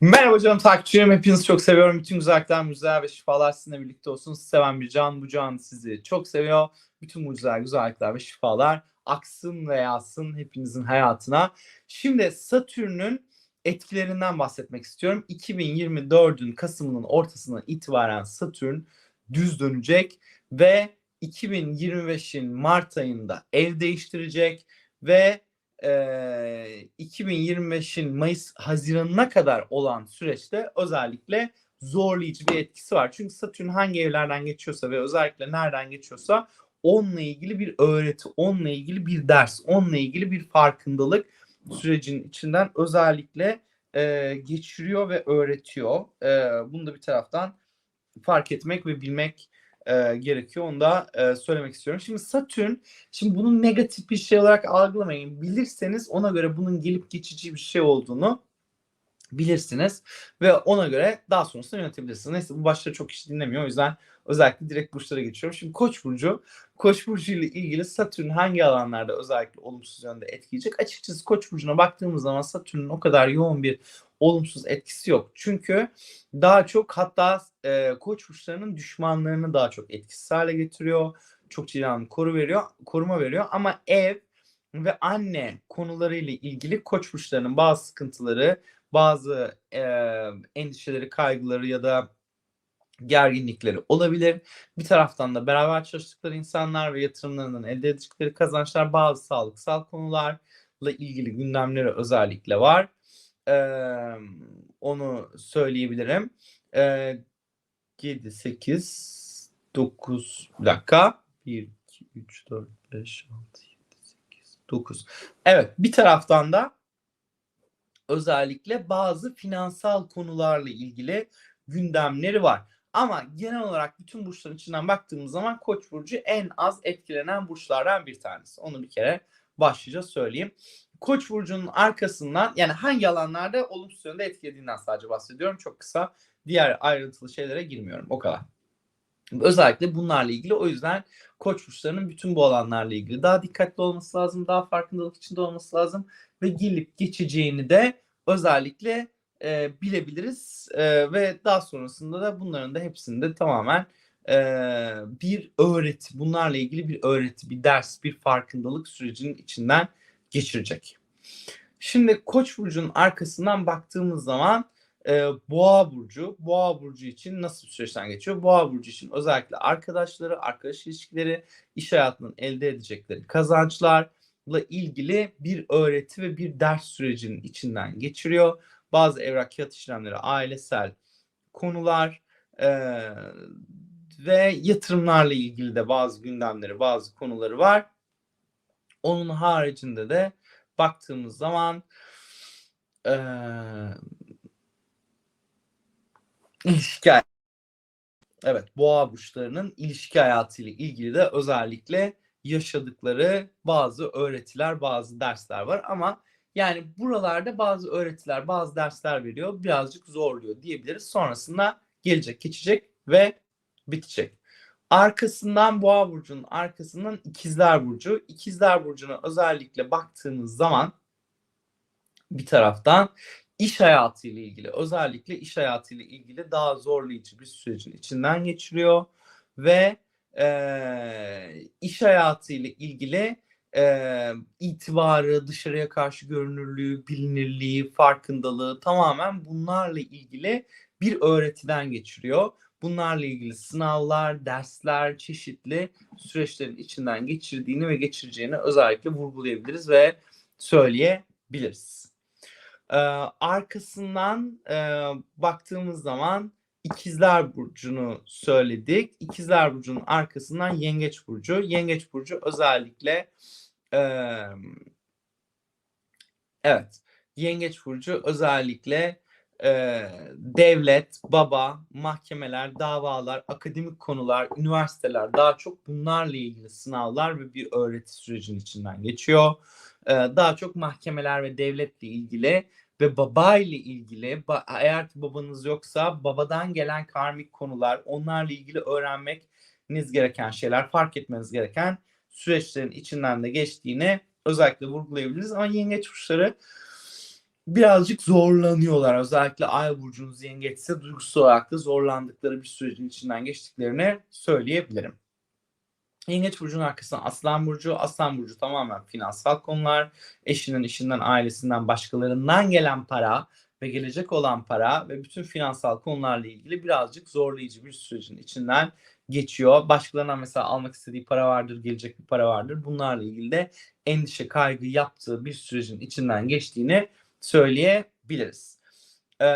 Merhaba canım takipçilerim. Hepinizi çok seviyorum. Bütün güzellikler, mucizeler ve şifalar sizinle birlikte olsun. Sizi seven bir can. Bu can sizi çok seviyor. Bütün mucizeler, güzellikler ve şifalar aksın ve yağsın hepinizin hayatına. Şimdi Satürn'ün etkilerinden bahsetmek istiyorum. 2024'ün Kasım'ın ortasından itibaren Satürn düz dönecek ve 2025'in Mart ayında ev değiştirecek ve e, 2025'in Mayıs Haziran'ına kadar olan süreçte özellikle zorlayıcı bir etkisi var. Çünkü Satürn hangi evlerden geçiyorsa ve özellikle nereden geçiyorsa onunla ilgili bir öğreti, onunla ilgili bir ders, onunla ilgili bir farkındalık sürecinin içinden özellikle e, geçiriyor ve öğretiyor. E, bunu da bir taraftan fark etmek ve bilmek e, gerekiyor. Onu da e, söylemek istiyorum. Şimdi Satürn, şimdi bunu negatif bir şey olarak algılamayın. Bilirseniz ona göre bunun gelip geçici bir şey olduğunu bilirsiniz ve ona göre daha sonrasında yönetebilirsiniz. Neyse bu başta çok kişi dinlemiyor. O yüzden özellikle direkt burçlara geçiyorum. Şimdi Koç burcu, Koç burcu ile ilgili Satürn hangi alanlarda özellikle olumsuz yönde etkileyecek? Açıkçası Koç burcuna baktığımız zaman Satürn'ün o kadar yoğun bir olumsuz etkisi yok. Çünkü daha çok hatta e, Koç burçlarının düşmanlarını daha çok etkisiz hale getiriyor. Çok ciddi koru veriyor, koruma veriyor ama ev ve anne konularıyla ilgili Koç burçlarının bazı sıkıntıları, bazı e, endişeleri, kaygıları ya da gerginlikleri olabilir. Bir taraftan da beraber çalıştıkları insanlar ve yatırımlarından elde edecekleri kazançlar bazı sağlıksal konularla ilgili gündemleri özellikle var. Ee, onu söyleyebilirim. Ee, 7, 8, 9 bir dakika. 1, 2, 3, 4, 5, 6, 7, 8, 9. Evet bir taraftan da özellikle bazı finansal konularla ilgili gündemleri var. Ama genel olarak bütün burçların içinden baktığımız zaman Koç burcu en az etkilenen burçlardan bir tanesi. Onu bir kere başlıca söyleyeyim. Koç burcunun arkasından yani hangi alanlarda olumsuz yönde etkilediğinden sadece bahsediyorum. Çok kısa diğer ayrıntılı şeylere girmiyorum. O kadar. Özellikle bunlarla ilgili o yüzden koç burçlarının bütün bu alanlarla ilgili daha dikkatli olması lazım, daha farkındalık içinde olması lazım ve gelip geçeceğini de özellikle e, bilebiliriz e, ve daha sonrasında da bunların da hepsinde tamamen e, bir öğreti, bunlarla ilgili bir öğreti, bir ders, bir farkındalık sürecinin içinden geçirecek. Şimdi Koç burcunun arkasından baktığımız zaman e, Boğa burcu, Boğa burcu için nasıl bir süreçten geçiyor? Boğa burcu için özellikle arkadaşları, arkadaş ilişkileri, iş hayatının elde edecekleri kazançlarla ilgili bir öğreti ve bir ders sürecinin içinden geçiriyor. Bazı evrak kağıt işlemleri, ailesel konular e, ve yatırımlarla ilgili de bazı gündemleri, bazı konuları var. Onun haricinde de baktığımız zaman e, ilişki Evet, boğa burçlarının ilişki hayatıyla ilgili de özellikle yaşadıkları bazı öğretiler, bazı dersler var ama yani buralarda bazı öğretiler, bazı dersler veriyor. Birazcık zorluyor diyebiliriz. Sonrasında gelecek, geçecek ve bitecek. Arkasından Boğa burcunun arkasından İkizler burcu. İkizler burcuna özellikle baktığınız zaman bir taraftan iş hayatı ile ilgili özellikle iş hayatı ile ilgili daha zorlayıcı bir sürecin içinden geçiriyor ve e, iş hayatı ile ilgili e, itibarı, dışarıya karşı görünürlüğü, bilinirliği, farkındalığı tamamen bunlarla ilgili bir öğretiden geçiriyor. Bunlarla ilgili sınavlar, dersler, çeşitli süreçlerin içinden geçirdiğini ve geçireceğini özellikle vurgulayabiliriz ve söyleyebiliriz. Ee, arkasından e, baktığımız zaman İkizler Burcu'nu söyledik. İkizler Burcu'nun arkasından Yengeç Burcu. Yengeç Burcu özellikle e, evet Yengeç Burcu özellikle e, devlet, baba, mahkemeler, davalar, akademik konular, üniversiteler daha çok bunlarla ilgili sınavlar ve bir öğreti sürecinin içinden geçiyor. E, daha çok mahkemeler ve devletle ilgili ve baba ile ilgili eğer ki babanız yoksa babadan gelen karmik konular onlarla ilgili öğrenmeniz gereken şeyler fark etmeniz gereken süreçlerin içinden de geçtiğini özellikle vurgulayabiliriz ama yengeç burçları birazcık zorlanıyorlar. Özellikle Ay burcunuz yengeçse duygusal olarak da zorlandıkları bir sürecin içinden geçtiklerini söyleyebilirim. Yengeç burcunun arkasından Aslan burcu. Aslan burcu tamamen finansal konular. Eşinin, işinden, ailesinden, başkalarından gelen para ve gelecek olan para ve bütün finansal konularla ilgili birazcık zorlayıcı bir sürecin içinden geçiyor. Başkalarına mesela almak istediği para vardır, gelecek bir para vardır. Bunlarla ilgili de endişe, kaygı yaptığı bir sürecin içinden geçtiğini söyleyebiliriz. Ee,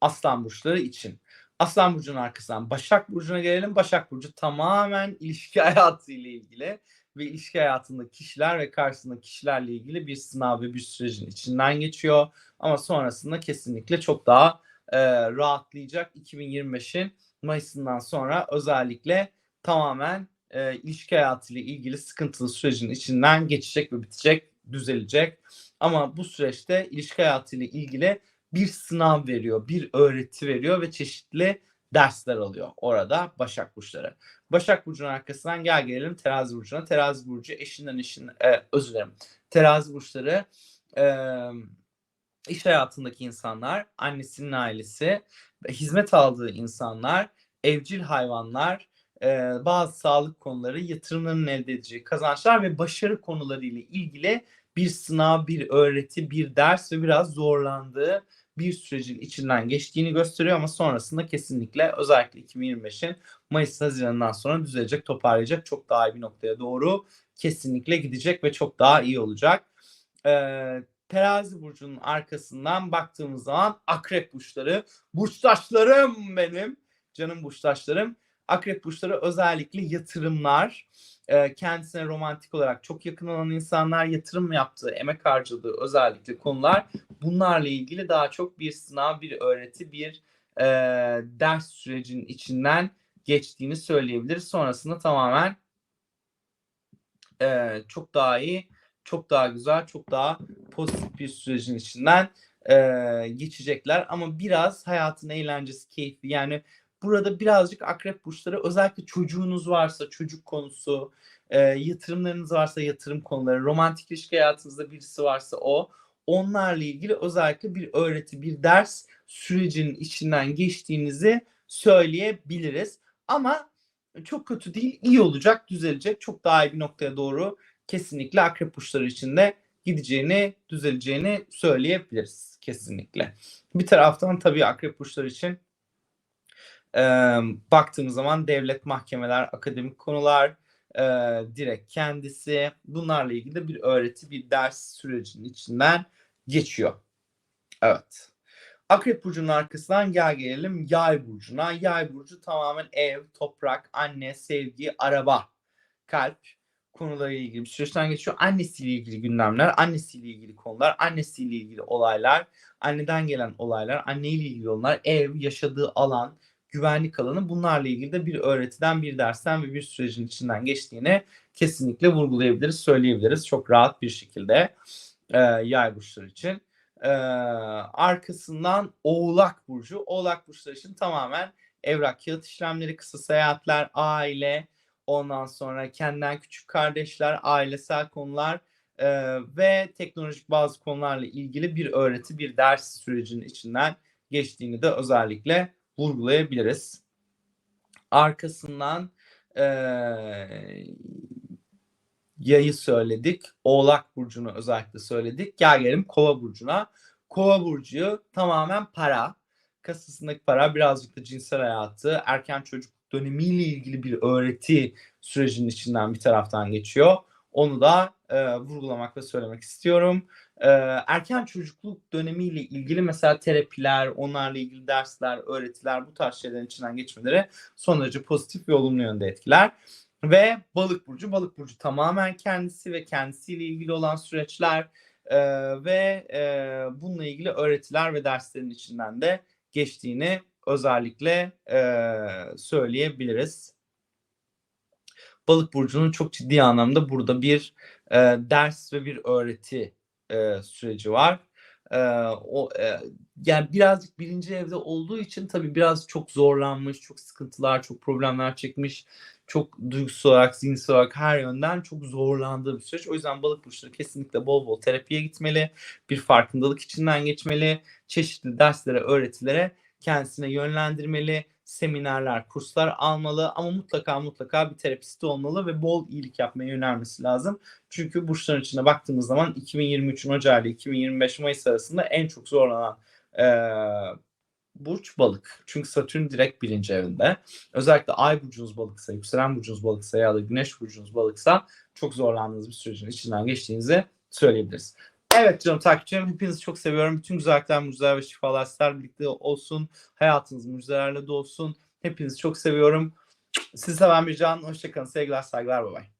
Aslan burçları için. Aslan burcunun arkasından Başak burcuna gelelim. Başak burcu tamamen ilişki hayatı ile ilgili ve ilişki hayatında kişiler ve karşısında kişilerle ilgili bir sınav ve bir sürecin içinden geçiyor. Ama sonrasında kesinlikle çok daha e, rahatlayacak 2025'in Mayıs'ından sonra özellikle tamamen e, ilişki hayatıyla ilgili sıkıntılı sürecin içinden geçecek ve bitecek, düzelecek. Ama bu süreçte ilişki hayatıyla ilgili bir sınav veriyor, bir öğreti veriyor ve çeşitli dersler alıyor orada Başak Burçları. Başak Burcu'nun arkasından gel gelelim Terazi Burcu'na. Terazi Burcu eşinden eşin, e, özür dilerim. Terazi Burçları e, iş hayatındaki insanlar, annesinin ailesi, hizmet aldığı insanlar, evcil hayvanlar, e, bazı sağlık konuları, yatırımların elde edeceği kazançlar ve başarı konuları ile ilgili bir sınav, bir öğreti, bir ders ve biraz zorlandığı bir sürecin içinden geçtiğini gösteriyor ama sonrasında kesinlikle özellikle 2025'in Mayıs Haziran'dan sonra düzelecek, toparlayacak çok daha iyi bir noktaya doğru kesinlikle gidecek ve çok daha iyi olacak. Ee, terazi burcunun arkasından baktığımız zaman akrep burçları, burçtaşlarım benim, canım burçtaşlarım. Akrep burçları özellikle yatırımlar, kendisine romantik olarak çok yakın olan insanlar yatırım yaptığı, emek harcadığı özellikle konular bunlarla ilgili daha çok bir sınav, bir öğreti, bir e, ders sürecinin içinden geçtiğini söyleyebiliriz. Sonrasında tamamen e, çok daha iyi, çok daha güzel, çok daha pozitif bir sürecin içinden e, geçecekler. Ama biraz hayatın eğlencesi, keyfi yani burada birazcık akrep burçları özellikle çocuğunuz varsa çocuk konusu, e, yatırımlarınız varsa yatırım konuları, romantik ilişki hayatınızda birisi varsa o onlarla ilgili özellikle bir öğreti, bir ders sürecinin içinden geçtiğinizi söyleyebiliriz. Ama çok kötü değil, iyi olacak, düzelecek. Çok daha iyi bir noktaya doğru kesinlikle akrep burçları için de gideceğini, düzeleceğini söyleyebiliriz kesinlikle. Bir taraftan tabii akrep burçları için e, baktığımız zaman devlet mahkemeler, akademik konular, e, direkt kendisi bunlarla ilgili de bir öğreti, bir ders sürecinin içinden geçiyor. Evet. Akrep burcunun arkasından gel gelelim yay burcuna. Yay burcu tamamen ev, toprak, anne, sevgi, araba, kalp konularıyla ilgili bir süreçten geçiyor. Annesiyle ilgili gündemler, annesiyle ilgili konular, annesiyle ilgili olaylar, anneden gelen olaylar, anneyle ilgili olaylar, ev, yaşadığı alan, güvenlik alanı bunlarla ilgili de bir öğretiden, bir dersten ve bir sürecin içinden geçtiğini kesinlikle vurgulayabiliriz, söyleyebiliriz çok rahat bir şekilde e, yay burçları için. E, arkasından Oğlak Burcu. Oğlak Burçları için tamamen evrak, kağıt işlemleri, kısa seyahatler, aile, ondan sonra kendinden küçük kardeşler, ailesel konular e, ve teknolojik bazı konularla ilgili bir öğreti, bir ders sürecinin içinden geçtiğini de özellikle vurgulayabiliriz. Arkasından e, yayı söyledik. Oğlak burcunu özellikle söyledik. Gel gelelim kova burcuna. Kova burcu tamamen para. Kasasındaki para birazcık da cinsel hayatı, erken çocukluk dönemiyle ilgili bir öğreti sürecinin içinden bir taraftan geçiyor. Onu da e, vurgulamak ve söylemek istiyorum erken çocukluk dönemiyle ilgili mesela terapiler, onlarla ilgili dersler, öğretiler bu tarz şeylerin içinden geçmeleri son derece pozitif ve olumlu yönde etkiler. Ve balık burcu, balık burcu tamamen kendisi ve kendisiyle ilgili olan süreçler e, ve e, bununla ilgili öğretiler ve derslerin içinden de geçtiğini özellikle e, söyleyebiliriz. Balık burcunun çok ciddi anlamda burada bir e, ders ve bir öğreti e, süreci var. Ee, o e, yani birazcık birinci evde olduğu için tabii biraz çok zorlanmış, çok sıkıntılar, çok problemler çekmiş, çok duygusal olarak, zihinsel olarak her yönden çok zorlandığı bir süreç. O yüzden balık burçları kesinlikle bol bol terapiye gitmeli, bir farkındalık içinden geçmeli, çeşitli derslere, öğretilere kendisine yönlendirmeli, seminerler, kurslar almalı ama mutlaka mutlaka bir terapisti olmalı ve bol iyilik yapmaya yönelmesi lazım. Çünkü burçların içine baktığımız zaman 2023'ün Ocağı ile 2025 Mayıs arasında en çok zorlanan e, burç balık. Çünkü Satürn direkt birinci evinde. Özellikle ay burcunuz balıksa, yükselen burcunuz balıksa ya da güneş burcunuz balıksa çok zorlandığınız bir sürecin içinden geçtiğinizi söyleyebiliriz. Evet canım takipçilerim hepinizi çok seviyorum. Bütün güzellikler, mucizeler ve şifalar sizlerle birlikte olsun. Hayatınız mucizelerle dolsun. Hepinizi çok seviyorum. Sizi seven bir can. Hoşçakalın. Sevgiler, saygılar. Bay bay.